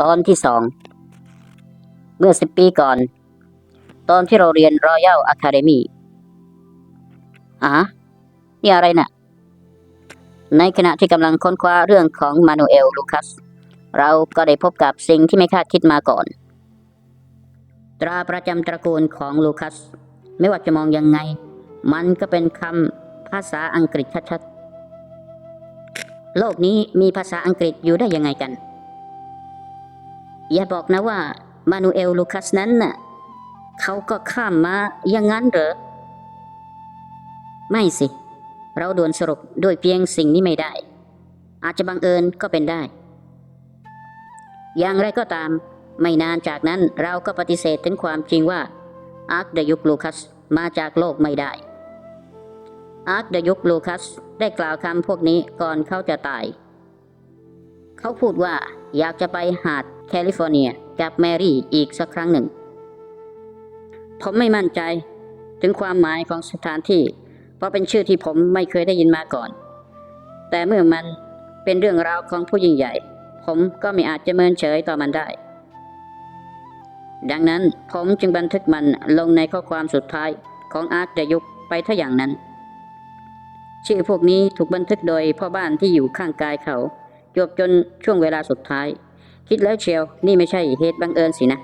ตอนที่สองเมื่อสิบปีก่อน ตอนที่เราเรียน Royal Academy อะฮะนี่อะไรน่ะ ในขณะที่กำลังค้นคว้าเรื่องของมานูเอลลูคัส เราก็ได้พบกับสิ่งที่ไม่คาดคิดมาก่อน ตราประจำตระกูลของลูคัส ไม่ว่าจะมองยังไง มันก็เป็นคำภาษาอังกฤษชัดๆ โลกนี้มีภาษาอังกฤษอยู่ได้ยังไงกัน อย่าบอกนะว่ามานูเอลลูคัสนั้นน่ะเขาก็ข้ามมาอย่างนั้นเหรอ ไม่สิ เราด่วนสรุปด้วยเพียงสิ่งนี้ไม่ได้ อาจจะบังเอิญก็เป็นได้ อย่างไรก็ตาม ไม่นานจากนั้นเราก็ปฏิเสธถึงความจริงว่าอาร์คเดยุคลูคัสมาจากโลกไม่ได้ อาร์คเดยุคลูคัสได้กล่าวคำพวกนี้ก่อนเขาจะตาย เขาพูดว่าอยากจะไปหาด แคลิฟอร์เนียกับแมรี่อีกสักครั้งหนึ่ง ผมไม่มั่นใจถึงความหมายของสถานที่ เพราะเป็นชื่อที่ผมไม่เคยได้ยินมาก่อน แต่เมื่อมันเป็นเรื่องราวของผู้ยิ่งใหญ่ ผมก็ไม่อาจจะเมินเฉยต่อมันได้ ดังนั้นผมจึงบันทึกมันลงในข้อความสุดท้ายของอาร์คเดยุคไปถ้าอย่างนั้น ชื่อพวกนี้ถูกบันทึกโดยพ่อบ้านที่อยู่ข้างกายเขาจบจนช่วงเวลาสุดท้าย คิดแล้วเชียว นี่ไม่ใช่เหตุบังเอิญสินะ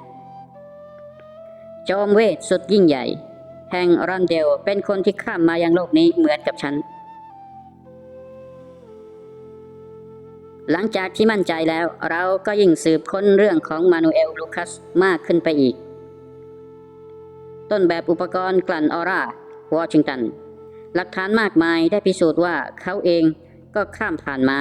จอมเวทสุดยิ่งใหญ่ แห่งรันเดลเป็นคนที่ข้ามมายังโลกนี้เหมือนกับฉัน หลังจากที่มั่นใจแล้ว เราก็ยิ่งสืบค้นเรื่องของมานูเอลลูคัสมากขึ้นไปอีก ต้นแบบอุปกรณ์กลั่นออร่าวอชิงตัน หลักฐานมากมายได้พิสูจน์ว่าเขาเองก็ข้ามผ่านมา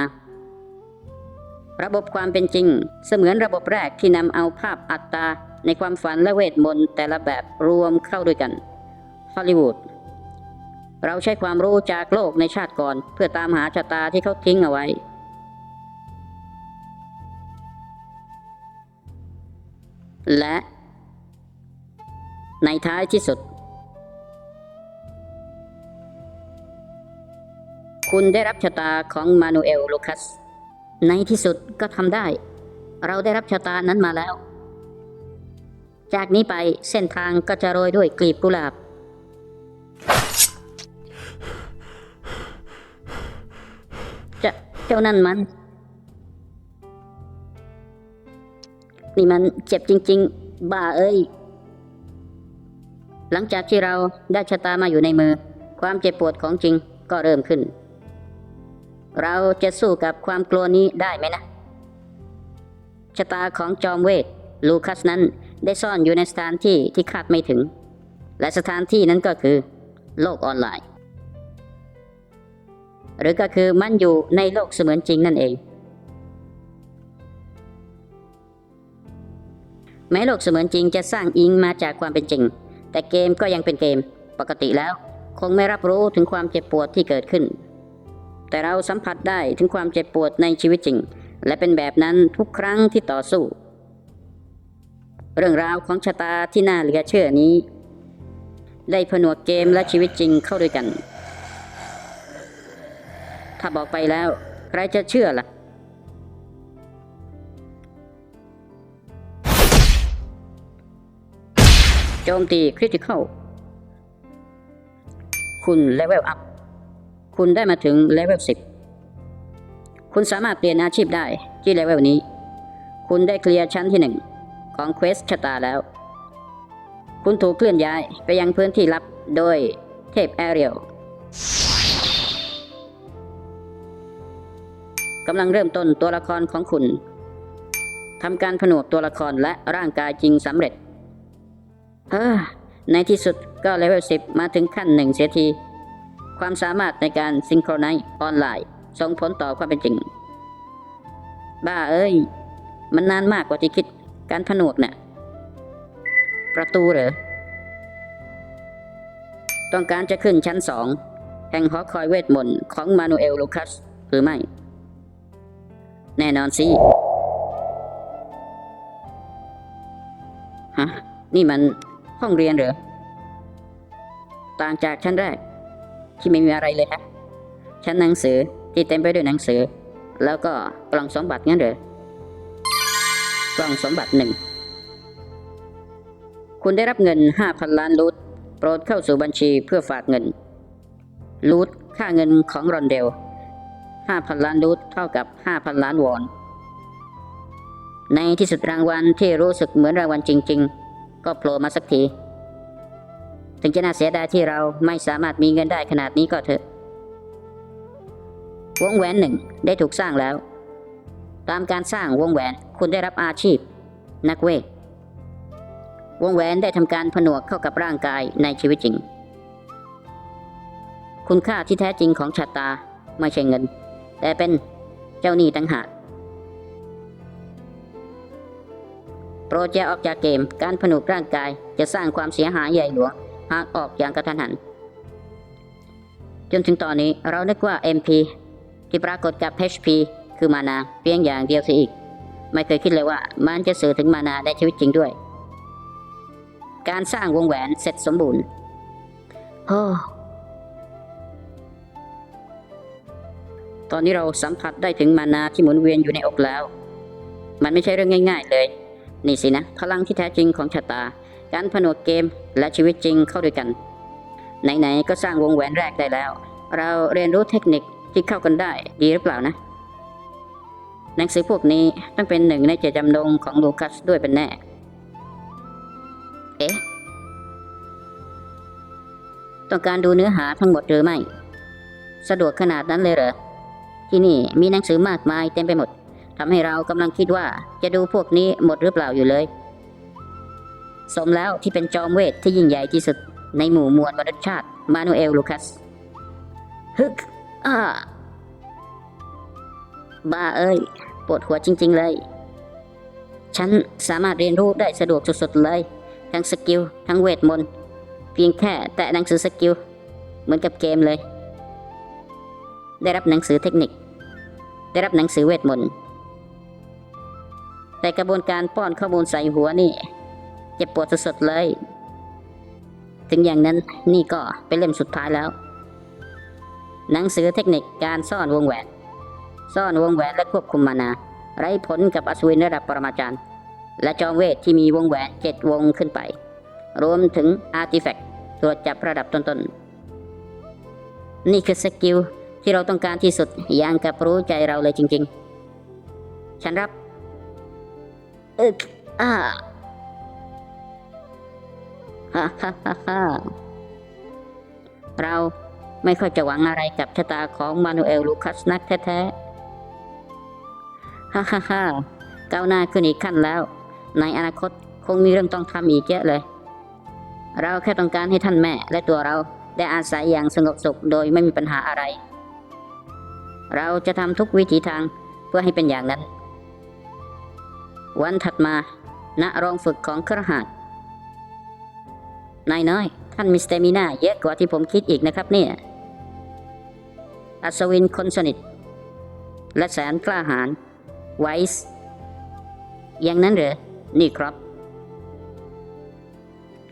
ระบบความเป็นจริง เสมือนระบบแรกที่นำเอาภาพอัตตา ในความฝันและเวทมนต์แต่ละแบบรวมเข้าด้วยกันฮอลลีวูดเราใช้ความรู้จากโลกในชาติก่อน เพื่อตามหาชะตาที่เขาทิ้งเอาไว้ และ ในท้ายที่สุด คุณได้รับชะตาของมานูเอลลูคัส ในที่สุดก็ทำได้ เราได้รับชะตานั้นมาแล้ว จากนี้ไปเส้นทางก็จะโรยด้วยกลีบกุหลาบ จะเจ้านั่นมัน นี่มันเจ็บจริง ๆ บ้าเอ้ย หลังจากที่เราได้ชะตามาอยู่ในมือ ความเจ็บปวดของจริงก็เริ่มขึ้น เราจะสู้กับความกลัวนี้ได้ไหมนะชะตาของจอมเวทลูคัสนั้นได้ซ่อนอยู่ในสถานที่ที่คาดไม่ถึง และสถานที่นั้นก็คือ โลกออนไลน์ หรือก็คือมันอยู่ในโลกเสมือนจริงนั่นเอง แม้โลกเสมือนจริงจะสร้างอิงมาจากความเป็นจริง แต่เกมก็ยังเป็นเกม ปกติแล้ว คงไม่รับรู้ถึงความเจ็บปวดที่เกิดขึ้น แต่เราสัมผัสได้ถึงความเจ็บปวดในชีวิตจริง และเป็นแบบนั้นทุกครั้งที่ต่อสู้ เรื่องราวของชะตาที่น่าเหลือเชื่อนี้ ได้ผนวกเกมและชีวิตจริงเข้าด้วยกัน ถ้าบอกไปแล้ว ใครจะเชื่อล่ะโจมตีคริติคอลคุณเลเวลอัพ คุณได้มาถึงเลเวล10 คุณสามารถเปลี่ยนอาชีพได้ที่เลเวลนี้ คุณได้เคลียร์ชั้นที่หนึ่งของเควสชะตาแล้ว คุณถูกเคลื่อนย้ายไปยังพื้นที่ลับโดยเทพแอเรียลกำลังเริ่มต้นตัวละครของคุณทำการผนวกตัวละครและร่างกายจริงสำเร็จ เออ ในที่สุดก็เลเวล10 มาถึงขั้นหนึ่งเสียที ความสามารถในการซิงโครไนซ์ออนไลน์ ส่งผลต่อความเป็นจริง บ้าเอ้ย มันนานมากกว่าที่คิดการผนวกเนี่ยประตูเหรอ ต้องการจะขึ้นชั้นสองแห่งหอคอยเวทมนต์ของมานูเอลลูคัสหรือไม่ แน่นอนสิฮะนี่มันห้องเรียนเหรอ ต่างจากชั้นแรก ที่ไม่มีอะไรเลยฮะชั้นหนังสือที่เต็มไปด้วยหนังสือ แล้วก็กล่องสมบัติงั้นเหรอกล่องสมบัติหนึ่งคุณได้รับเงิน 5,000 ล้านลูทโปรดเข้าสู่บัญชีเพื่อฝากเงิน ลูทค่าเงินของรอนเดล 5,000 ล้านลูทเท่ากับ 5,000 ล้านวอน ในที่สุดรางวัลที่รู้สึกเหมือนรางวัลจริง ๆ ก็โผล่มาสักที ถึงจะน่าเสียดายที่เราไม่สามารถมีเงินได้ขนาดนี้ก็เถอะ วงแหวนหนึ่งได้ถูกสร้างแล้ว ตามการสร้างวงแหวนคุณได้รับอาชีพ นักเวทวงแหวนได้ทำการผนวกเข้ากับร่างกายในชีวิตจริง คุณค่าที่แท้จริงของชะตาไม่ใช่เงิน แต่เป็นเจ้าหนี้ต่างหากโปรดอย่าออกจากเกม การผนวกร่างกายจะสร้างความเสียหายใหญ่หลวง หากออกอย่างกระทันหัน จนถึงตอนนี้เรานึกว่า MP ที่ปรากฏกับ HP คือมานาเพียงอย่างเดียวเสียอีก ไม่เคยคิดเลยว่ามันจะสื่อถึงมานาในชีวิตจริงด้วย การสร้างวงแหวนเสร็จสมบูรณ์โอ้ตอนนี้เราสัมผัสได้ถึงมานาที่หมุนเวียนอยู่ในอกแล้ว มันไม่ใช่เรื่องง่าย ๆ เลย นี่สินะ พลังที่แท้จริงของชะตา การผนวกเกมและชีวิตจริงเข้าด้วยกัน ไหนๆก็สร้างวงแหวนแรกได้แล้ว เราเรียนรู้เทคนิคที่เข้ากันได้ดีหรือเปล่านะ หนังสือพวกนี้ต้องเป็นหนึ่งในเจตจำนงของลูคัสด้วยเป็นแน่ เอ๊ะ ต้องการดูเนื้อหาทั้งหมดหรือไม่ สะดวกขนาดนั้นเลยเหรอ ที่นี่มีหนังสือมากมายเต็มไปหมดทำให้เรากำลังคิดว่าจะดูพวกนี้หมดหรือเปล่าอยู่เลย สมแล้วที่เป็นจอมเวทที่ยิ่งใหญ่ที่สุด ในหมู่มวลมนุษยชาติ มานูเอลลูคัส ฮึกอ่าบ้าเอ้ย ปวดหัวจริง ๆ เลย ฉันสามารถเรียนรู้ได้สะดวกสุดๆเลย ทั้งสกิล ทั้งเวทมนต์ เพียงแค่แตะหนังสือสกิล เหมือนกับเกมเลย ได้รับหนังสือเทคนิค ได้รับหนังสือเวทมนต์ แต่กระบวนการป้อนข้อมูลใส่หัวนี่ เจ็บปวดสุดๆเลย ถึงอย่างนั้นนี่ก็เป็นเล่มสุดท้ายแล้ว หนังสือเทคนิคการซ่อนวงแหวน ซ่อนวงแหวนและควบคุมมานา ไร้ผลกับอัศวินระดับปรมาจารย์ และจอมเวทที่มีวงแหวนเจ็ดวงขึ้นไป รวมถึงอาร์ติแฟกต์ตรวจจับระดับต้นๆ นี่คือสกิลที่เราต้องการที่สุดอย่างกับรู้ใจเราเลยจริง ๆ ฉันรับ อึกอ่า ฮ่าฮ่าฮ่าฮ่าเราไม่ค่อยจะหวังอะไรกับชะตาของมานูเอลลูคัสนักแท้ๆ ฮ่าฮ่าฮ่าก้าวหน้าขึ้นอีกขั้นแล้ว ในอนาคตคงมีเรื่องต้องทำอีกเยอะเลย เราแค่ต้องการให้ท่านแม่และตัวเราได้อาศัยอย่างสงบสุขโดยไม่มีปัญหาอะไร เราจะทำทุกวิถีทางเพื่อให้เป็นอย่างนั้น วันถัดมาณโรงฝึกของครหัส นายน้อย ท่านมีสเตมิน่าเยอะกว่าที่ผมคิดอีกนะครับเนี่ยอัศวินคนสนิท และแสนกล้าหาญไวส์อย่างนั้นเหรอ นี่ครับ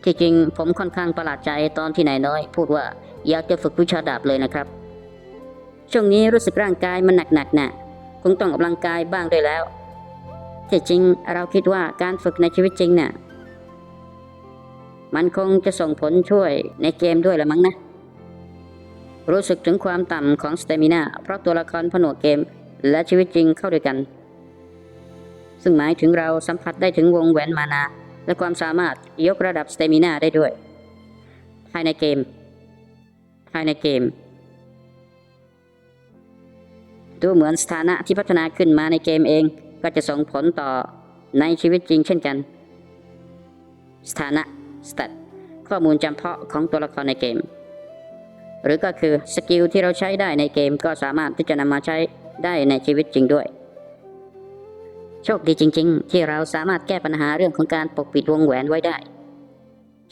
ที่จริงผมค่อนข้างประหลาดใจตอนที่นายน้อย พูดว่าอยากจะฝึกวิชาดาบเลยนะครับ ช่วงนี้รู้สึกร่างกายมันหนักๆน่ะคงต้องออกกำลังกายบ้างด้วยแล้วที่จริงเราคิดว่าการฝึกในชีวิตจริงนี่ย มันคงจะส่งผลช่วยในเกมด้วยละมั้งนะ รู้สึกถึงความต่ำของสเตมินาเพราะตัวละครผนวกเกม และชีวิตจริงเข้าด้วยกัน ซึ่งหมายถึงเราสัมผัสได้ถึงวงแหวนมานา และความสามารถยกระดับสเตมินาได้ด้วย ภายในเกม ภายในเกม ดูเหมือนสถานะที่พัฒนาขึ้นมาในเกมเองก็จะส่งผลต่อในชีวิตจริงเช่นกัน สถานะ สตัตข้อมูลจำเพาะของตัวละครในเกม หรือก็คือสกิลที่เราใช้ได้ในเกมก็สามารถที่จะนำมาใช้ได้ในชีวิตจริงด้วย โชคดีจริง ๆ ที่เราสามารถแก้ปัญหาเรื่องของการปกปิดวงแหวนไว้ได้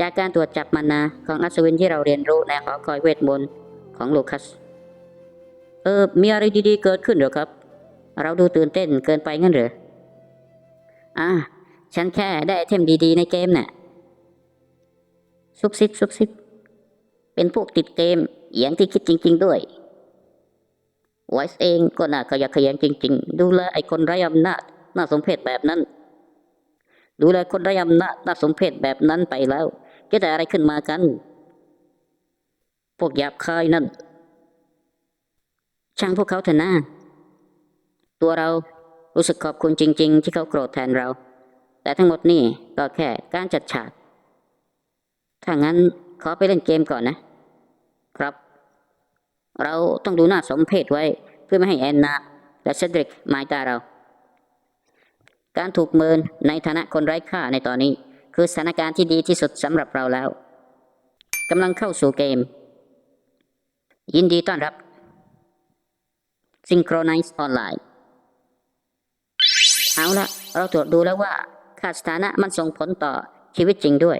จากการตรวจจับมานาของอัศวินที่เราเรียนรู้ในหอคอยเวทมนต์ของลูคัส เออ มีอะไรดีๆ เกิดขึ้นหรอครับ เราดูตื่นเต้นเกินไปงั้นหรืออ่าฉันแค่ได้ไอเทมดีๆ ในเกมน่ะ ซุบซิบซุบซิบเป็นพวกติดเกมอย่างที่คิดจริง ๆ ด้วยไวส์เองก็น่าขยักขยันจริง ๆ ดูแลไอ้คนไร้อำนาจน่าสมเพชแบบนั้น ดูแลคนไร้อำนาจน่าสมเพชแบบนั้นไปแล้วเกิดอะไรขึ้นมากัน พวกหยาบคายนั่น ช่างพวกเขาเถอะนะตัวเรารู้สึกขอบคุณจริง ๆ ที่เขาโกรธแทนเรา แต่ทั้งหมดนี่ก็แค่การจัดฉาก ถ้างั้นขอไปเล่นเกมก่อนนะ ครับ เราต้องดูหน้าสมเพชไว้ เพื่อไม่ให้แอนนา และเซดริกหมายตาเรา การถูกเมินในฐานะคนไร้ค่าในตอนนี้ คือสถานการณ์ที่ดีที่สุดสำหรับเราแล้วกำลังเข้าสู่เกม ยินดีต้อนรับ Synchronize Online เอาละเราตรวจดูแล้วว่าค่าสถานะมันส่งผลต่อชีวิตจริงด้วย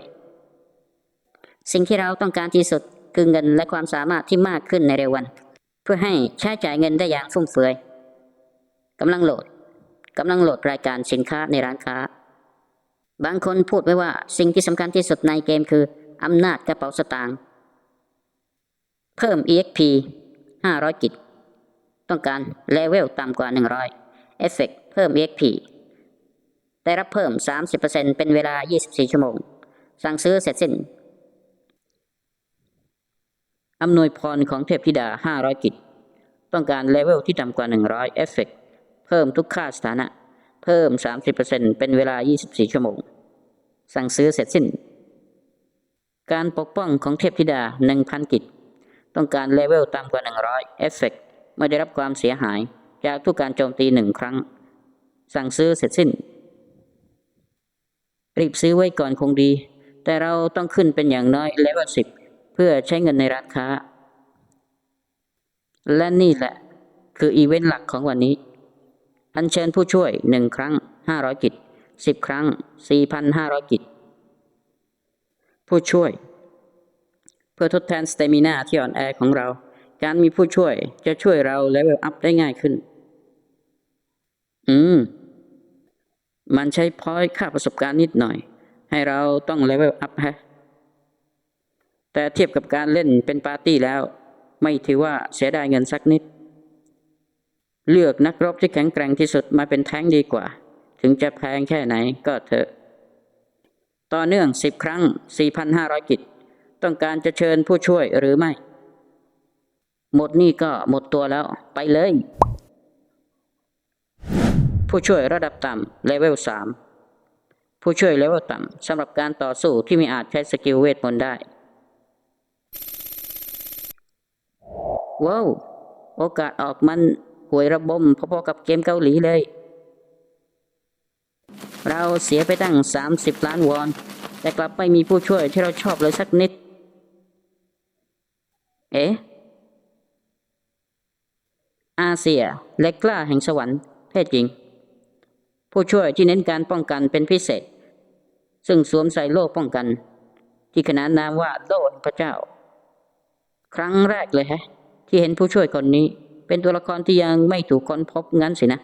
สิ่งที่เราต้องการที่สุดคือเงินและความสามารถที่มากขึ้นในเร็ววัน เพื่อให้ใช้จ่ายเงินได้อย่างฟุ่มเฟือยกำลังโหลดกำลังโหลดรายการสินค้าในร้านค้า บางคนพูดไว้ว่าสิ่งที่สำคัญที่สุดในเกมคืออำนาจกระเป๋าสตางค์เพิ่ม EXP 500 กิจ ต้องการเลเวลต่ำกว่า 100เอฟเฟกเพิ่ม EXP ได้รับเพิ่ม 30%เป็นเวลา 24 ชั่วโมง สั่งซื้อเสร็จสิ้น อำนวยพรของเทพธิดา 500 กิจ ต้องการเลเวลที่ต่ำกว่า 100 เอฟเฟกเพิ่มทุกค่าสถานะ เพิ่ม 30%เป็นเวลา 24 ชั่วโมง สั่งซื้อเสร็จสิ้น การปกป้องของเทพธิดา 1,000 กิจ ต้องการเลเวลต่ำกว่า 100 เอฟเฟกไม่ได้รับความเสียหายจากทุกการโจมตีหนึ่งครั้ง สั่งซื้อเสร็จสิ้น รีบซื้อไว้ก่อนคงดี แต่เราต้องขึ้นเป็นอย่างน้อยเลเวล10 เพื่อใช้เงินในร้านค้า และนี่แหละคืออีเวนต์หลักของวันนี้ อัญเชิญผู้ช่วยหนึ่งครั้ง500กิจ10ครั้ง4,500กิจ ผู้ช่วย เพื่อทดแทนสเตมินาที่อ่อนแอของเรา การมีผู้ช่วยจะช่วยเราเลเวลอัพได้ง่ายขึ้น อืม มันใช้พอยค่าประสบการณ์นิดหน่อย ให้เราต้องเลเวลอัพฮะ แต่เทียบกับการเล่นเป็นปาร์ตี้แล้ว ไม่ถือว่าเสียดายเงินสักนิด เลือกนักรบที่แข็งแกร่งที่สุดมาเป็นแท้งดีกว่า ถึงจะแพงแค่ไหนก็เถอะ ต่อเนื่อง10ครั้ง 4,500 กิจ ต้องการจะเชิญผู้ช่วยหรือไม่ หมดนี่ก็หมดตัวแล้วไปเลย ผู้ช่วยระดับต่ำเลเวล3ผู้ช่วยเลเวลต่ำสำหรับการต่อสู้ที่ไม่อาจใช้สกิลเวทมนต์ได้ ว้าวโอกาสออกมันหวยระบมพอๆกับเกมเกาหลีเลย เราเสียไปตั้ง 30 ล้านวอน แต่กลับไม่มีผู้ช่วยที่เราชอบเลยสักนิด เอ๊ะ อาเซียเล็กกล้าแห่งสวรรค์เพศหญิง ผู้ช่วยที่เน้นการป้องกันเป็นพิเศษ ซึ่งสวมใส่โล่ป้องกัน ที่ขนานนามว่าโล่พระเจ้า ครั้งแรกเลยแฮะ ที่เห็นผู้ช่วยคนนี้ เป็นตัวละครที่ยังไม่ถูกค้นพบงั้นสินะ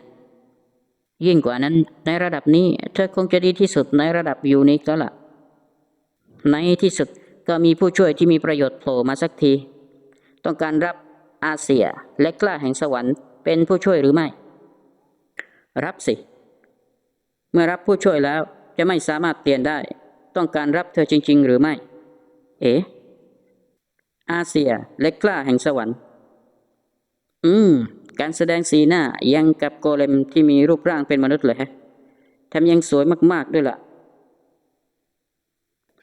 ยิ่งกว่านั้น ในระดับนี้เธอคงจะดีที่สุดในระดับยูนิคแล้วล่ะ ในที่สุดก็มีผู้ช่วยที่มีประโยชน์โผล่มาสักที ต้องการรับอาเซียและกล้าแห่งสวรรค์เป็นผู้ช่วยหรือไม่ รับสิ เมื่อรับผู้ช่วยแล้วจะไม่สามารถเปลี่ยนได้ ต้องการรับเธอจริง ๆ หรือไม่ เอ๋อาเซียและกล้าแห่งสวรรค์ อืม การแสดงสีหน้ายังกับโกเลมที่มีรูปร่างเป็นมนุษย์เลยฮะแถมยังสวยมากๆด้วยล่ะ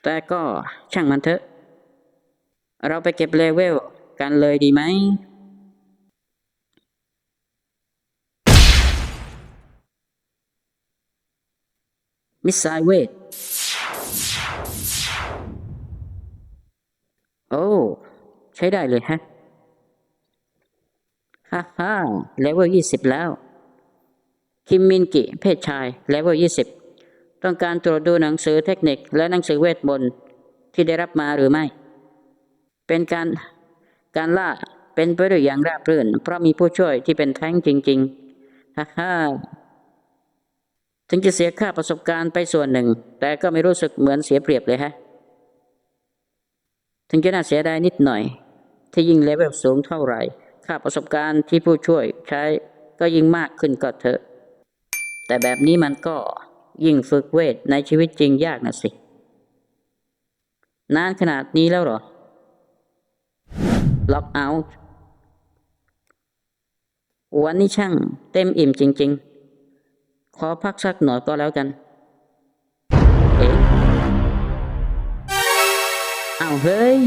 แต่ก็ช่างมันเถอะ เราไปเก็บเลเวลกันเลยดีไหมมิสไซเวท โอ้ ใช้ได้เลยฮะ ฮ่าฮ่าเลเวลยี่สิบแล้ว คิมมินกิ เพศชายเลเวลยี่สิบต้องการตรวจดูหนังสือเทคนิคและหนังสือเวทมนต์ที่ได้รับมาหรือไม่ เป็นการการล่าเป็นไปด้วยอย่างราบรื่น เพราะมีผู้ช่วยที่เป็นแท้งจริงๆฮ่าฮ่าถึงจะเสียค่าประสบการณ์ไปส่วนหนึ่ง แต่ก็ไม่รู้สึกเหมือนเสียเปรียบเลยฮะ ถึงจะน่าเสียดายนิดหน่อย ที่ยิ่งเลเวลสูงเท่าไหร่ ค่าประสบการณ์ที่ผู้ช่วยใช้ก็ยิ่งมากขึ้นก็เถอะ แต่แบบนี้มันก็ยิ่งฝึกเวทในชีวิตจริงยากนะสิ นานขนาดนี้แล้วหรอ ล็อกเอาท์วันนี้ช่างเต็มอิ่มจริง ๆ ขอพักสักหน่อยก็แล้วกัน เอ๊ะอ้าเฮ้ย